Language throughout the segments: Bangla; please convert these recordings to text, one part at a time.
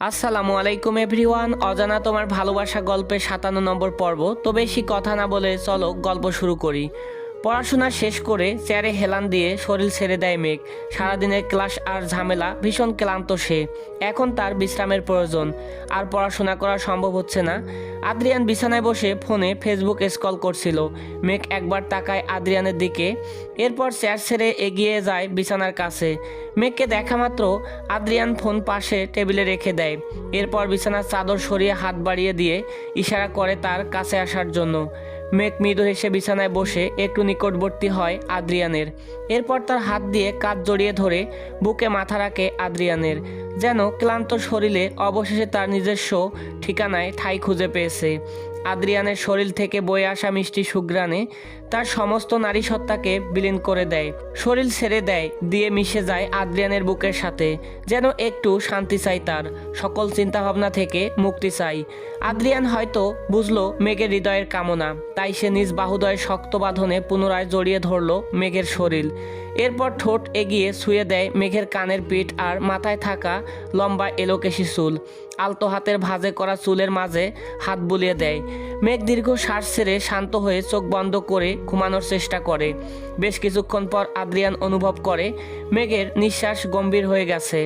আসসালামু আলাইকুম, এভরিওয়ান। অজানা তোমার ভালোবাসা গল্পে সাতান্ন নম্বর পর্ব। তো বেশি কথা না বলে চলো গল্প শুরু করি। পড়াশোনা শেষ করে চেয়ারে হেলান দিয়ে শরীর ছেড়ে দেয় মেঘ। সারাদিনের ক্লাস আর ঝামেলা, ভীষণ ক্লান্ত সে। এখন তার বিশ্রামের প্রয়োজন। আর পড়াশোনা করা সম্ভব হচ্ছে না। আদ্রিয়ান বিছানায় বসে ফোনে ফেসবুক স্কল করছিল। মেঘ একবার তাকায় আদ্রিয়ানের দিকে। এরপর চেয়ার ছেড়ে এগিয়ে যায় বিছানার কাছে। মেঘকে দেখা মাত্র আদ্রিয়ান ফোন পাশে টেবিলে রেখে দেয়। এরপর বিছানার চাদর সরিয়ে হাত বাড়িয়ে দিয়ে ইশারা করে তার কাছে আসার জন্য। মেঘ মৃদু হেসে বিছানায় বসে একটু নিকটবর্তী হয় আদ্রিয়ানের। এরপর তার হাত দিয়ে কাঁধ জড়িয়ে ধরে বুকে মাথা রাখে আদ্রিয়ানের, যেন ক্লান্ত শরীরে অবশেষে তার নিজস্ব ঠিকানায় ঠাই খুঁজে পেয়েছে। আদ্রিয়ানের শরীর থেকে বয়ে আসা মিষ্টি সুগ্রানে তার সমস্ত নারী সত্তাকে বিলীন করে দেয়, শরীর ছেড়ে দেয়, দিয়ে মিশে যায় আদ্রিয়ানের বুকের সাথে, যেন একটু শান্তি চাই তার, সকল চিন্তাভাবনা থেকে মুক্তি চাই আদ্রিয়ান হয়তো বুঝলো মেঘের হৃদয়ের কামনা, তাই সে নিজ বাহুদয়ের শক্ত বাঁধনে পুনরায় জড়িয়ে ধরলো মেঘের শরীর। এরপর ঠোঁট এগিয়ে শুয়ে দেয় মেঘের কানের পিঠ আর মাথায় থাকা লম্বা এলোকেশি চুল। আলতো হাতের ভাঁজে করা চুলের মাঝে হাত বুলিয়ে দেয়। মেঘ দীর্ঘ শ্বাস ছেড়ে শান্ত হয়ে চোখ বন্ধ করে ঘুমানোর চেষ্টা করে। বেশ কিছুক্ষণ পর আদ্রিয়ান অনুভব করে, মেঘের নিঃশ্বাস গম্ভীর হয়ে গেছে।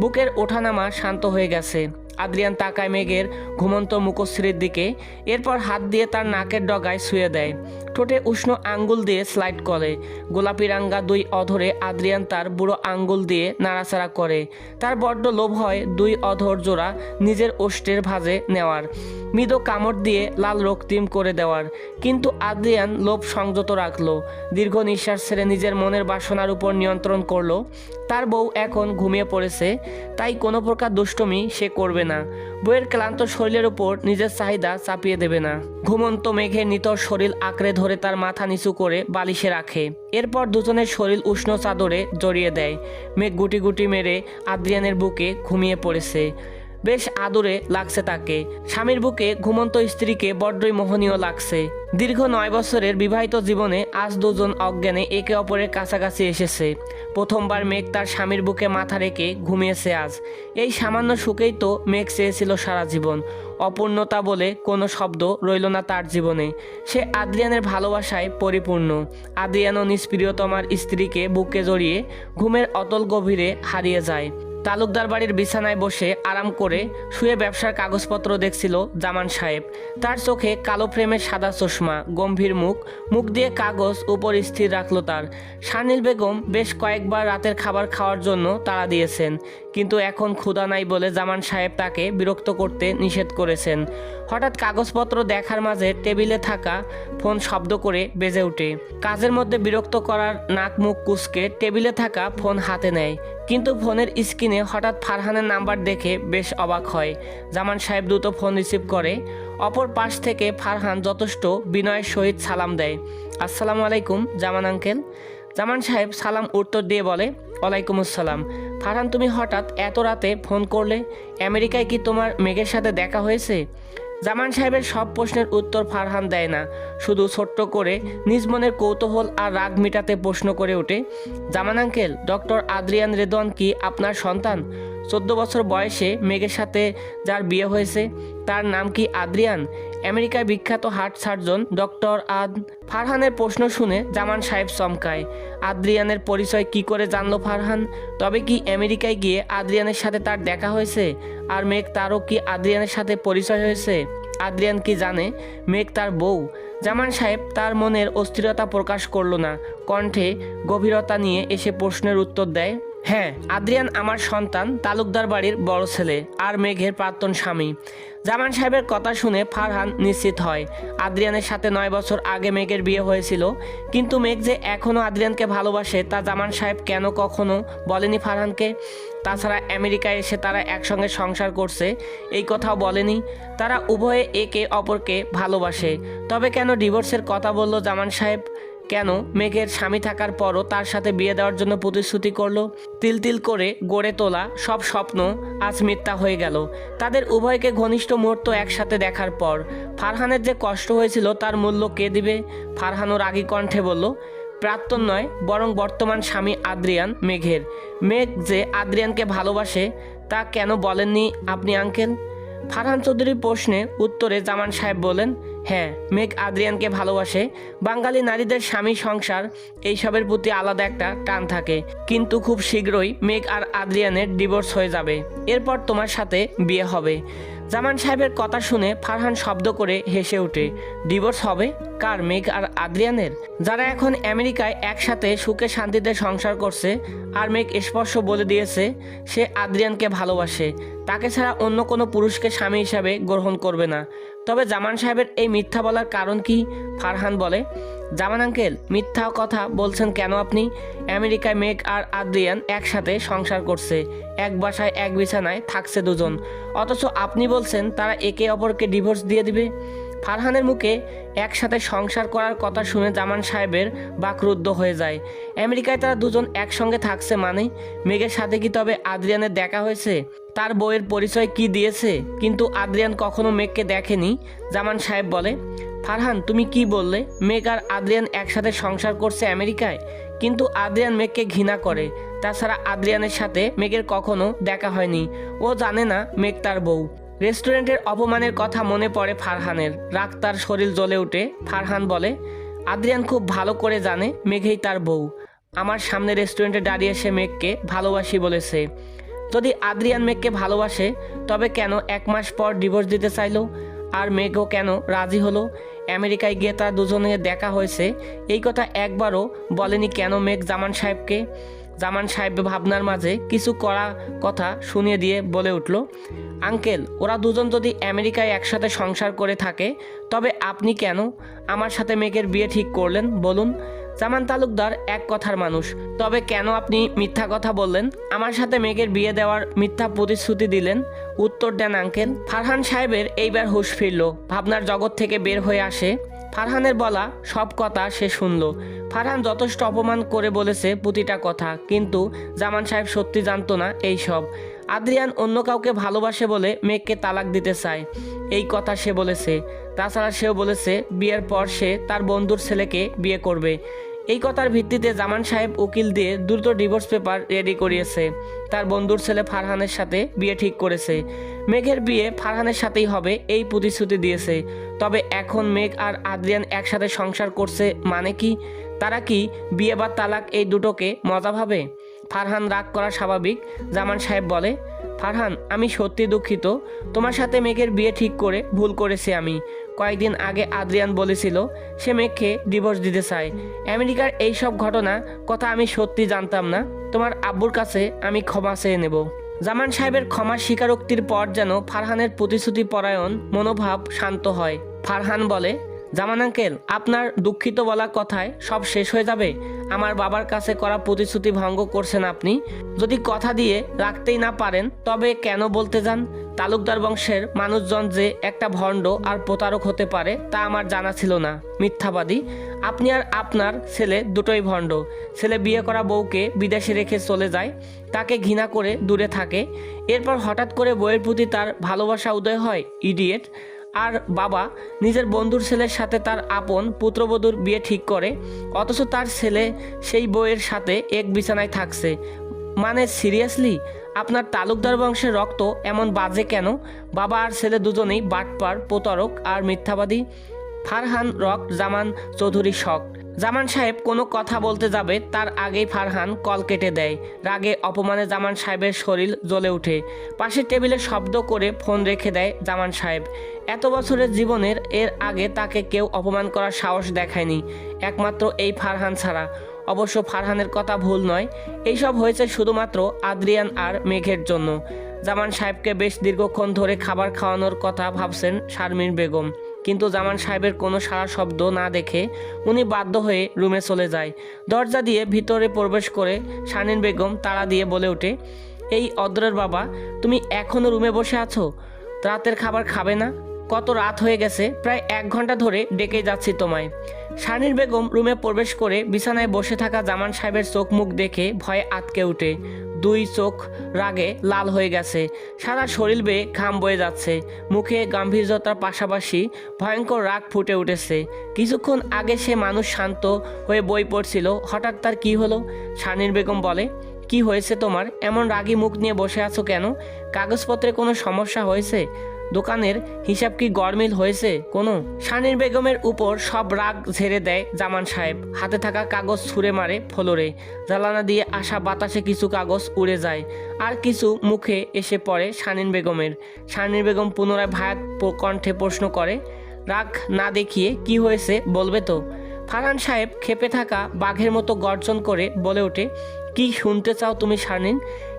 বুকের ওঠানামা শান্ত হয়ে গেছে। আদ্রিয়ান তাকায় মেঘের ঘুমন্ত মুখশ্রীর দিকে, এরপর হাত দিয়ে তার নাকের ডগায় শুয়ে দেয়। ঠোঁটে উষ্ণ আঙ্গুল দিয়ে স্লাইড করে। গোলাপি রাঙ্গা দুই অধরে আদ্রিয়ান তার বুড়ো আঙ্গুল দিয়ে নাড়াচাড়া করে। তার বড্ড লোভ হয় দুই অধর জোড়া নিজের ওষ্ঠের ভাঁজে নেওয়ার, মৃদু কামড় দিয়ে লাল রক্তিম করে দেওয়ার। কিন্তু আদ্রিয়ান লোভ সংযত রাখল, দীর্ঘ নিঃশ্বাস ছেড়ে নিজের মনের বাসনার উপর নিয়ন্ত্রণ করল তার বউ এখন ঘুমিয়ে পড়েছে, তাই কোনো প্রকার দুষ্টমি সে করবে না। বউয়ের ক্লান্ত শরীরের উপর নিজের চাহিদা চাপিয়ে দেবে না। ঘুমন্ত মেঘের নিতর শরীর আঁকড়ে ধরে তার মাথা নিচু করে বালিশে রাখে। এরপর দুজনের শরীর উষ্ণ চাদরে জড়িয়ে দেয়। মেঘ গুটি গুটি মেরে আদ্রিয়ানের বুকে ঘুমিয়ে পড়েছে। বেশ আদরে লাগছে তাকে। স্বামীর বুকে ঘুমন্ত স্ত্রীকে বড্ডই মোহনীয় লাগছে। দীর্ঘ নয় বছরের বিবাহিত জীবনে আজ দুজন অজ্ঞানে একে অপরের কাছাকাছি এসেছে। প্রথমবার মেঘ তার স্বামীর বুকে মাথা রেখে ঘুমিয়েছে আজ। এই সামান্য সুখেই তো মেঘ চেয়েছিল সারা জীবন। অপূর্ণতা বলে কোনো শব্দ রইল না তার জীবনে। সে আদ্রিয়ানের ভালোবাসায় পরিপূর্ণ। আদ্রিয়ানও নিষ্প্রিয়তমার স্ত্রীকে বুকে জড়িয়ে ঘুমের অতল গভীরে হারিয়ে যায়। তালুকদার বাড়ির বিছানায় বসে আরাম করে শুয়ে ব্যবসার কাগজপত্র দেখছিল জামান সাহেব। তার চোখে কালো ফ্রেমের সাদা চশমা, গম্ভীর মুখ মুখ দিয়ে কাগজ, উপর স্থির রাখল তার। সানিল বেগম বেশ কয়েকবার রাতের খাবার খাওয়ার জন্য তাড়া দিয়েছেন। কিন্তু এখন ক্ষুধা নাই বলে জামান সাহেব তাকে বিরক্ত করতে নিষেধ করেছেন। হঠাৎ কাগজপত্র দেখার মাঝে টেবিলে থাকা ফোন শব্দ করে বেজে ওঠে। কাজের মধ্যে বিরক্ত করার নাক মুখ কুচকে টেবিলে থাকা ফোন হাতে নেয়। কিন্তু ফোনের স্ক্রিনে হঠাৎ ফারহানের নাম্বার দেখে বেশ অবাক হয়। জামান সাহেব দ্রুত ফোন রিসিভ করে। অপর পাশ থেকে ফারহান যথেষ্ট বিনয়ের সহিত সালাম দেয়। আসসালামু আলাইকুম, জামান আঙ্কেল। জামান সাহেব সালাম উত্তর দিয়ে বলে, ওয়ালাইকুম আসসালাম। ফারহান, তুমি হঠাৎ এত রাতে ফোন করলে? আমেরিকায় কি তোমার মেঘের সাথে দেখা হয়েছে? জামান সাহেবের সব প্রশ্নের উত্তর ফারহান দেয় না। শুধু ছোট্ট করে নিজ মনের কৌতূহল আর রাগ মেটাতে প্রশ্ন করে ওঠে, Zaman uncle, doctor Adrian Redon কি আপনার সন্তান? চোদ্দ বছর বয়সে মেঘের সাথে যার বিয়ে হয়েছে, তার নাম কি আদ্রিয়ান? আমেরিকায় বিখ্যাত হার্ট সার্জন ডক্টর আদ ফারহানের প্রশ্ন শুনে জামান সাহেব চমকায়। আদ্রিয়ানের পরিচয় কি করে জানলো ফারহান? তবে কি আমেরিকায় গিয়ে আদ্রিয়ানের সাথে তার দেখা হয়েছে? আর মেঘ তারও কি আদ্রিয়ানের সাথে পরিচয় হয়েছে? আদ্রিয়ান কি জানে? মেঘ তার বউ। জামান সাহেব তার মনের অস্থিরতা প্রকাশ করল না। কণ্ঠে গভীরতা নিয়ে এসে প্রশ্নের উত্তর দেয় হ্যাঁ আদ্রিয়ান আমার সন্তান, তালুকদার বাড়ির বড় ছেলে আর মেঘের প্রাক্তন স্বামী। জামান সাহেবের কথা শুনে ফারহান নিশ্চিত হয়, আদ্রিয়ানের সাথে নয় বছর আগে মেঘের বিয়ে হয়েছিল। কিন্তু মেঘ যে এখনও আদ্রিয়ানকে ভালোবাসে তা জামান সাহেব কেন কখনো বলেনি ফারহানকে? তাছাড়া আমেরিকায় এসে তারা একসঙ্গে সংসার করছে, এই কথাও বলেনি। তারা উভয়ে একে অপরকে ভালোবাসে। তবে কেন ডিভোর্সের কথা বলল জামান সাহেব? কেন মেঘের স্বামী থাকার পরও তার সাথে বিয়ে দেওয়ার জন্য প্রতিশ্রুতি করল? তিল তিল করে গড়ে তোলা সব স্বপ্ন আজ মিথ্যা হয়ে গেল। তাদের উভয়কে ঘনিষ্ঠ মুহূর্ত একসাথে দেখার পর ফারহানের যে কষ্ট হয়েছিল তার মূল্য কে দিবে? ফারহানও রাগী কণ্ঠে বলল, প্রাক্তন নয়, বরং বর্তমান স্বামী আদ্রিয়ান মেঘের। মেঘ যে আদ্রিয়ানকে ভালোবাসে, তা কেন বলেননি আপনি, আঙ্কেল? ফারহান চৌধুরীর প্রশ্নে উত্তরে জামান সাহেব বলেন হ্যাঁ মেঘ আদ্রিয়ানকে ভালোবাসে। বাঙালি নারীদের স্বামী সংসার, এইসবের প্রতি আলাদা একটা টান থাকে। কিন্তু খুব শীঘ্রই মেঘ আর আদ্রিয়ানের ডিভোর্স হয়ে যাবে। এরপর তোমার সাথে বিয়ে হবে। জামান সাহেবের কথা শুনে ফারহান শব্দ করে হেসে ওঠে। ডিভোর্স হবে? কার, মেঘ আর আদ্রিয়ানের? যারা এখন আমেরিকায় একসাথে সুখে শান্তিতে সংসার করছে, আর মেঘ স্পর্শ বলে দিয়েছে, সে আদ্রিয়ানকে ভালোবাসে। তাকে ছাড়া অন্য কোনো পুরুষকে স্বামী হিসাবে গ্রহণ করবে না। তবে জামান সাহেবের এই মিথ্যা বলার কারণ কি? ফারহান বলে, জামান আঙ্কেল, মিথ্যা কথা বলছেন কেন আপনি? আমেরিকায় মেক আর আদ্রিয়ান একসাথে সংসার করছে, এক বাসায় এক বিছানায় থাকছে দুজন। অথচ আপনি বলছেন তারা একে অপরকে ডিভোর্স দিয়ে দিবে? ফারহানের মুখে একসাথে সংসার করার কথা শুনে জামান সাহেবের বাকরুদ্ধ হয়ে যায়। আমেরিকায় তারা দুজন একসঙ্গে থাকছে মানে? মেঘের সাথে কি তবে আদ্রিয়ানের দেখা হয়েছে? তার বইয়ের পরিচয় কি দিয়েছে? কিন্তু আদ্রিয়ান কখনো মেঘকে দেখেনি, জামান সাহেব বলে। ফারহান, তুমি কি বললে? মেঘ আর আদ্রিয়ান একসাথে সংসার করছে আমেরিকায়? কিন্তু আদ্রিয়ান মেঘকে ঘৃণা করে। তাছাড়া আদ্রিয়ানের সাথে মেঘের কখনো দেখা হয়নি। ও জানে না মেঘ তার বউ। রেস্টুরেন্টের অপমানের কথা মনে পড়ে ফারহানের। রাগ তার শরীর জ্বলে উঠে। ফারহান বলে, আদ্রিয়ান খুব ভালো করে জানে, মেঘেই তার বউ। আমার সামনে রেস্টুরেন্টে দাঁড়িয়ে সে মেঘকে ভালোবাসি বলেছে। যদি আদ্রিয়ান মেঘকে ভালোবাসে, তবে কেন এক মাস পর ডিভোর্স দিতে চাইলো? আর মেঘও কেন রাজি হলো? আমেরিকায় গিয়ে তার দুজনের দেখা হয়েছে। এই কথা একবারও বলেনি কেন মেঘ জামান সাহেবকে? জামান সাহেব ভাবনার মাঝে কিছু করা কথা শুনিয়ে দিয়ে বলে উঠল, আঙ্কেল, ওরা দুজন যদি আমেরিকায় একসাথে সংসার করে থাকে, তবে আপনি কেন আমার সাথে মেঘের বিয়ে ঠিক করলেন বলুন? জামান তালুকদার এক কথার মানুষ, তবে কেন আপনি মিথ্যা কথা বললেন? আমার সাথে মেঘের বিয়ে দেওয়ার মিথ্যা প্রতিশ্রুতি দিলেন। উত্তর দেন, আঙ্কেল। ফারহান সাহেবের এইবার হুঁশ ফিরল, ভাবনার জগৎ থেকে বের হয়ে আসে ফারহানের বলা সব কথা সে শুনল। ফারহান যথেষ্ট অপমান করে বলেছে প্রতিটা কথা, কিন্তু জামান সাহেব সত্যি জানতো না এই সব। আদ্রিয়ান অন্য কাউকে ভালোবাসে বলে মেয়েকে তালাক দিতে চায়, এই কথা সে বলেছে। তাছাড়া সেও বলেছে, বিয়ের পর সে তার বন্ধুর ছেলেকে বিয়ে করবে। এই কথার ভিত্তিতে জামান সাহেব উকিল দিয়ে দ্রুত ডিভোর্স পেপার রেডি করিয়েছে। তার বন্ধুর ছেলে ফারহানের সাথে বিয়ে ঠিক করেছে। মেঘের বিয়ে ফারহানের সাথেই হবে এই প্রতিশ্রুতি দিয়েছে। তবে এখন মেঘ আর আদ্রিয়ান একসাথে সংসার করছে মানে কি? তারা কি বিয়ে বা তালাক এই দুটোকে মজা ভাবে? ফারহান রাগ করা স্বাভাবিক, জামান সাহেব বলে। ফারহান, আমি সত্যি দুঃখিত। তোমার সাথে মেঘের বিয়ে ঠিক করে ভুল করেছি আমি। কয়েকদিন আগে আদ্রিয়ান বলেছিল, সে মেয়েকে ডিভোর্স দিতে চায়। আমেরিকার এই সব ঘটনা কথা আমি সত্যি জানতাম না। তোমার আব্বুর কাছে আমি ক্ষমা চেয়ে নেব। জামান সাহেবের ক্ষমার স্বীকারোক্তির পর যেন ফারহানের প্রতিশ্রুতি পরায়ণ মনোভাব শান্ত হয়। ফারহান বলে জামান আঙ্কেল, আপনার দুঃখিত বলা কথায় সব শেষ হয়ে যাবে। আমার বাবার কাছে করা প্রতিশ্রুতি ভঙ্গ করছেন আপনি। যদি কথা দিয়ে রাখতেই না পারেন, তবে কেন বলতে যান? তালুকদার বংশের মানুষজন যে একটা ভণ্ড আর প্রতারক হতে পারে, তা আমার জানা ছিল না। মিথ্যাবাদী। আপনি আর আপনার ছেলে দুটোই ভণ্ড। ছেলে বিয়ে করা বউকে বিদেশে রেখে চলে যায়। তাকে ঘৃণা করে দূরে থাকে। এরপর হঠাৎ করে বইয়ের প্রতি তার ভালোবাসা উদয় হয়। ইডিয়েট। আর বাবা নিজের বন্ধুর ছেলের সাথে তার আপন পুত্রবধূর বিয়ে ঠিক করে, অথচ তার ছেলে সেই বইয়ের সাথে এক বিছানায় থাকছে। মানে সিরিয়াসলি? আপনার তালুকদার বংশের রক্ত এমন বাজে কেন? বাবা আর ছেলে দুজনেই বাটপার, প্রতারক আর মিথ্যাবাদী। ফারহান রক জামান চৌধুরী শখ। জামান সাহেব কোনো কথা বলতে যাবে, তার আগেই ফারহান কল কেটে দেয়। রাগে অপমানে জামান সাহেবের শরীর জ্বলে ওঠে। পাশের টেবিলে শব্দ করে ফোন রেখে দেয় জামান সাহেব। এত বছরের জীবনের এর আগে তাকে কেউ অপমান করার সাহস দেখায়নি, একমাত্র এই ফারহান ছাড়া। অবশ্য ফারহানের কথা ভুল নয়, এইসব হয়েছে শুধুমাত্র আদ্রিয়ান আর মেঘের জন্য। জামান সাহেবকে বেশ দীর্ঘক্ষণ ধরে খাবার খাওয়ানোর কথা ভাবছেন শারমিন বেগম। কিন্তু জামান সাহেবের কোনো সারা শব্দ না দেখে উনি বাধ্য হয়ে রুমে চলে যায়। দরজা দিয়ে ভিতরে প্রবেশ করে শানিন বেগম তাড়া দিয়ে বলে ওঠে, এই অদ্রের বাবা, তুমি এখনও রুমে বসে আছো? রাতের খাবার খাবে না? কত রাত হয়ে গেছে, প্রায় এক ঘণ্টা ধরে ডেকে যাচ্ছি তোমায়। শানির বেগম রুমে প্রবেশ করে বিছানায় বসে থাকা জামান সাহেবের চোখ মুখ দেখে ভয়ে আটকে উঠে। দুই চোখ রাগে লাল হয়ে গেছে। সারা শরীর বেয়ে ঘাম বয়ে যাচ্ছে। মুখে গাম্ভীর্যতার পাশাপাশি ভয়ঙ্কর রাগ ফুটে উঠেছে। কিছুক্ষণ আগে সে মানুষ শান্ত হয়ে বই পড়ছিল। হঠাৎ তার কি হলো? শানির বেগম বলে, কি হয়েছে তোমার? এমন রাগী মুখ নিয়ে বসে আছো কেন? কাগজপত্রে কোনো সমস্যা হয়েছে? দোকানের হিসাব কি গরমিল হয়েছে? কোনো? শানির বেগমের উপর সব রাগ ঝেড়ে দেয় জামান সাহেব। হাতে থাকা কাগজ ছুঁড়ে মারে ফ্লোরে। জ্বালানা দিয়ে আসা বাতাসে কিছু কাগজ উড়ে যায়। আর কিছু মুখে এসে পড়ে শানিন বেগমের। শানির বেগম পুনরায় ভায়াত কণ্ঠে প্রশ্ন করে, রাগ না দেখিয়ে কি হয়েছে বলবে তো? ফারহান সাহেব খেপে থাকা বাঘের মতো গর্জন করে বলে ওঠে, কি শুনতে চাও তুমি শারনিন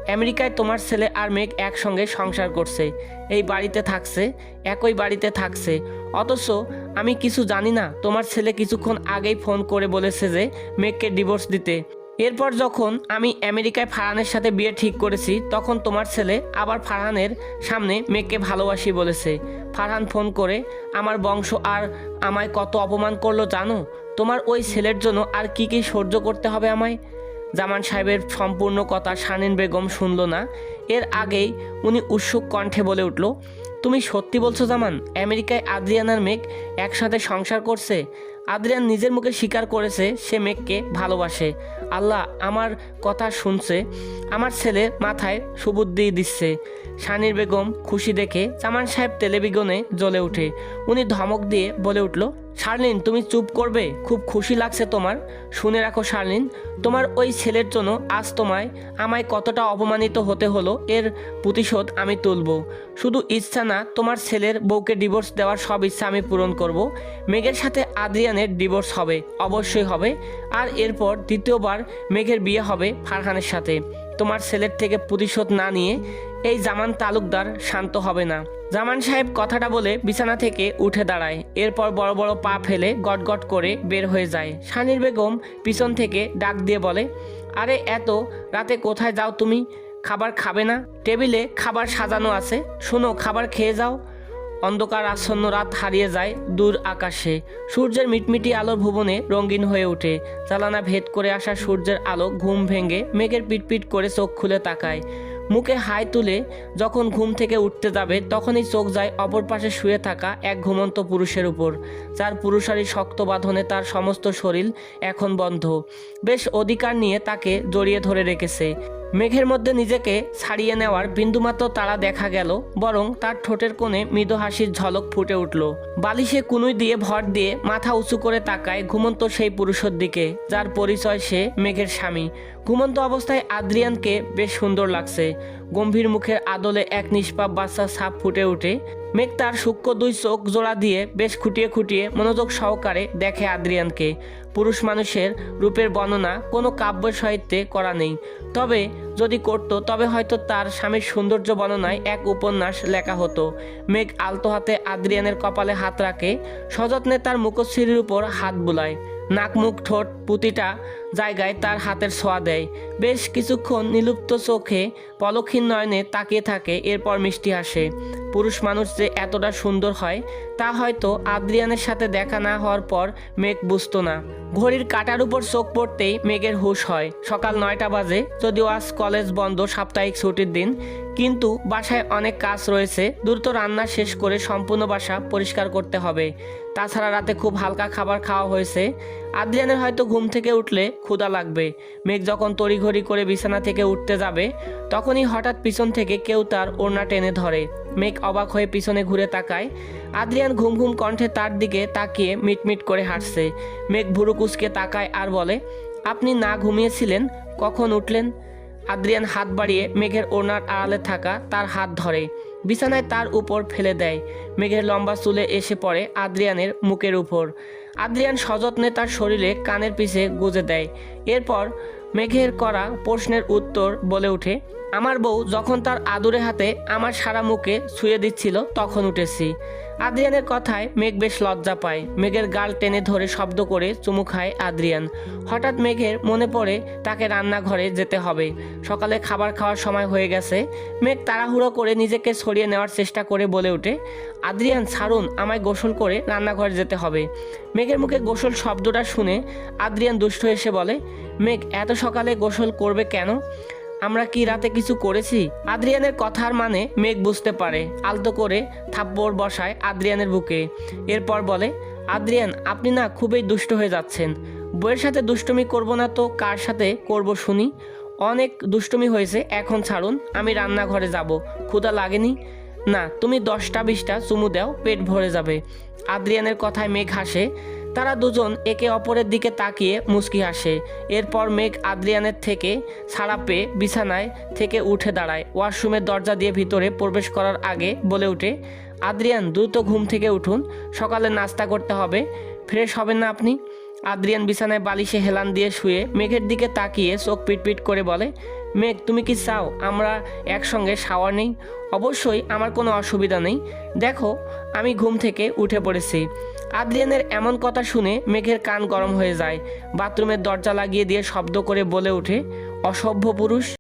আমেরিকায় তোমার ছেলে আর মেঘ একসঙ্গে সংসার করছে। এই বাড়িতে থাকছে, একই বাড়িতে থাকছে। অথচ আমি কিছু জানি না, তোমার ছেলে কিছুক্ষণ আগেই ফোন করে বলেছে যে মেঘকে ডিভোর্স দিতে। এরপর যখন আমি আমেরিকায় ফারহানের সাথে বিয়ে ঠিক করেছি, তখন তোমার ছেলে আবার ফারহানের সামনে মেঘকে ভালোবাসি বলেছে। ফারহান ফোন করে, আমার বংশ আর আমায় কত অপমান করল জানো? তোমার ওই ছেলের জন্য আর কি কি সহ্য করতে হবে আমায়? জামান সাহেবের সম্পূর্ণ কথা শানিন বেগম শুনল না। এর আগেই উনি উৎসুক কণ্ঠে বলে উঠল, তুমি সত্যি বলছো জামান, আমেরিকায় আদ্রিয়ানার মেঘ একসাথে সংসার করছে? আদ্রিয়ান নিজের মুখে স্বীকার করেছে সে মেঘকে ভালোবাসে। আল্লাহ আমার কথা শুনছে, আমার ছেলে মাথায় সুবুদ্ধি দিচ্ছে। শানির বেগম খুশি দেখে জামান সাহেব টেলিভিশনে জ্বলে ওঠে উনি ধমক দিয়ে বলে উঠল শার্লিন, তুমি চুপ করবে? খুব খুশি লাগছে তোমার। শুনে রাখো শার্লিন, তোমার ওই ছেলের জন্য আজ তোমায়, আমায় কতটা অপমানিত হতে হলো, এর প্রতিশোধ আমি তুলব। শুধু ইচ্ছা না, তোমার ছেলের বউকে ডিভোর্স দেওয়ার সব ইচ্ছা আমি পূরণ করব। মেঘের সাথে আদ্রিয়ানের ডিভোর্স হবে, অবশ্যই হবে। আর এরপর দ্বিতীয়বার মেঘের বিয়ে হবে ফারহানের সাথে। তোমার ছেলের থেকে প্রতিশোধ না নিয়ে এই জামান তালুকদার শান্ত হবে না। জামান সাহেব কথাটা বলে বিছানা থেকে উঠে দাঁড়ায়। এরপর বড় বড় পা ফেলে গটগট করে বের হয়ে যায়। শানির বেগম পিছন থেকে ডাক দিয়ে বলে, আরে, এত রাতে কোথায় যাও তুমি? খাবার খাবে না? টেবিলে খাবার সাজানো আছে। শোনো, খাবার খেয়ে যাও। অন্ধকার আচ্ছন্ন রাত হারিয়ে যায় দূর আকাশে। সূর্যের মিটমিটি আলোর ভুবনে রঙিন হয়ে ওঠে। জ্বালানা ভেদ করে আসা সূর্যের আলো ঘুম ভেঙে মেঘের পিটপিট করে চোখ খুলে তাকায়। মুখে হাই তুলে যখন ঘুম থেকে উঠতে যাবে, তখনই চোখ যায় অপর পাশে শুয়ে থাকা এক ঘুমন্ত পুরুষের উপর। যার পুরুষারী শক্ত বাঁধনে তার সমস্ত শরীর এখন বন্ধ। বেশ অধিকার নিয়ে তাকে জড়িয়ে ধরে রেখেছে। মেঘের মধ্যে নিজেকে ছাড়িয়ে নেওয়ার বিন্দুমাত্র তারা দেখা গেল, বরং তার ঠোঁটের কোণে মৃদু হাসির ঝলক ফুটে উঠল। বালিশে কুনুই দিয়ে ভর দিয়ে মাথা উঁচু করে তাকায় ঘুমন্ত সেই পুরুষের দিকে, যার পরিচয় সে মেঘের স্বামী। ঘুমন্ত অবস্থায় আদ্রিয়ানকে বেশ সুন্দর লাগছে। গম্ভীর মুখের আদলে এক নিষ্পাপ বাচ্চা সাপ ফুটে ওঠে। মেঘ তার সূক্ষ্ম দুই চোখ জোড়া দিয়ে বেশ খুঁটিয়ে খুঁটিয়ে মনোযোগ সহকারে দেখে আদ্রিয়ানকে। পুরুষ মানুষের রূপের বর্ণনা কোনো কাব্য সাহিত্যে করা নেই। তবে যদি করত, তবে হয়তো তার স্বামীর সৌন্দর্য বর্ণনায় এক উপন্যাস লেখা হতো। মেঘ আলতো হাতে আদ্রিয়ানের কপালে হাত রাখে, সযত্নে তার মুখশ্রীর উপর হাত বুলায়। নাক মুখ ঠোঁট প্রতিটা জায়গায় তার হাতের ছোঁয়া দেয়। বেশ কিছুক্ষণ নিলুপ্ত চোখে পলক্ষীন নয়নে তাকিয়ে থাকে, এরপর মিষ্টি হাসে। পুরুষ মানুষ যে এতটা সুন্দর হয়, তা হয়তো আদ্রিয়ানের সাথে দেখা না হওয়ার পর মেঘ বুঝতো না। ঘড়ির কাটার উপর চোখ পড়তেই মেঘের হুশ হয়। সকাল নয়টা বাজে, যদিও আজ কলেজ বন্ধ সাপ্তাহিক ছুটির দিন, কিন্তু বাসায় অনেক কাজ রয়েছে। দ্রুত রান্না শেষ করে সম্পূর্ণ বাসা পরিষ্কার করতে হবে। তাছাড়া রাতে খুব হালকা খাবার খাওয়া হয়েছে। আদ্রিয়ানের হয়তো ঘুম থেকে উঠলে ক্ষুধা লাগবে। মেঘ যখন তড়িঘড়ি করে বিছানা থেকে উঠতে যাবে, তখনই হঠাৎ পিছন থেকে কেউ তার ওড়না টেনে ধরে। মেঘ অবাক হয়ে পিছনে ঘুরে তাকায়। আদ্রিয়ান ঘুম ঘুম কণ্ঠে তার দিকে তাকিয়ে মিটমিট করে হাসছে। মেঘ ভুরু কুচকে তাকায় আর বলে, আপনি না ঘুমিয়েছিলেন? কখন উঠলেন? আদ্রিয়ান হাত বাড়িয়ে মেঘের ওড়নার আড়ালে থাকা তার হাত ধরে। বিছানায় তার উপর ফেলে দেয়। মেঘের লম্বা চুলে এসে পড়ে আদ্রিয়ানের মুখের উপর। আদ্রিয়ান সযত্নে তার শরীরে কানের পিছে গুঁজে দেয়। এরপর মেঘের করা প্রশ্নের উত্তর বলে ওঠে, আমার বউ যখন তার আদুরে হাতে আমার সারা মুখে ছুঁয়ে দিচ্ছিল, তখন উঠেছি। আদ্রিয়ানের কথায় মেঘ বেশ লজ্জা পায়। মেঘের গাল টেনে ধরে শব্দ করে চুমু খায় আদ্রিয়ান। হঠাৎ মেঘের মনে পড়ে তাকে রান্নাঘরে যেতে হবে। সকালে খাবার খাওয়ার সময় হয়ে গেছে। মেঘ তাড়াহুড়ো করে নিজেকে সরিয়ে নেওয়ার চেষ্টা করে বলে ওঠে, আদ্রিয়ান, ছাড়ুন, আমায় গোসল করে রান্নাঘরে যেতে হবে। মেঘের মুখে গোসল শব্দটা শুনে আদ্রিয়ান দুষ্ট এসে বলে, মেঘ, এত সকালে গোসল করবে কেন? আমরা কি রাতে কিছু করেছি? আদ্রিয়ানের কথার মানে মেঘ বুঝতে পারে। আলতো করে থাপ্পড় বসায় আদ্রিয়ানের বুকে। এরপর বলে, আদ্রিয়ান, আপনি না খুবই দুষ্ট হয়ে যাচ্ছেন। বইয়ের সাথে দুষ্টুমি করব না তো কার সাথে করব শুনি? অনেক দুষ্টুমি হয়েছে, এখন ছাড়ুন, আমি রান্নাঘরে যাব। ক্ষুধা লাগেনি? না, তুমি দশটা বিশটা চুমু দাও, পেট ভরে যাবে। আদ্রিয়ানের কথায় মেঘ হাসে। তারা দুজন একে অপরের দিকে তাকিয়ে মুচকি হাসে। এরপর মেঘ আদ্রিয়ানের থেকে ছাড়া পেয়ে বিছানায় থেকে উঠে দাঁড়ায়। ওয়াশরুমের দরজা দিয়ে ভিতরে প্রবেশ করার আগে বলে ওঠে, আদ্রিয়ান, দ্রুত ঘুম থেকে উঠুন। সকালে নাস্তা করতে হবে। ফ্রেশ হবেন না আপনি? আদ্রিয়ান বিছানায় বালিশে হেলান দিয়ে শুয়ে মেঘের দিকে তাকিয়ে চোখ পিটপিট করে বলে মেঘ, তুমি কি চাও আমরা একসঙ্গে শাওয়ার নেই? অবশ্যই আমার কোনো অসুবিধা নেই। দেখো, আমি ঘুম থেকে উঠে পড়েছি। আদ্রিয়ানের এমন কথা শুনে মেঘের কান গরম হয়ে যায়। বাথরুমের দরজা লাগিয়ে দিয়ে শব্দ করে বলে ওঠে, অসভ্য পুরুষ।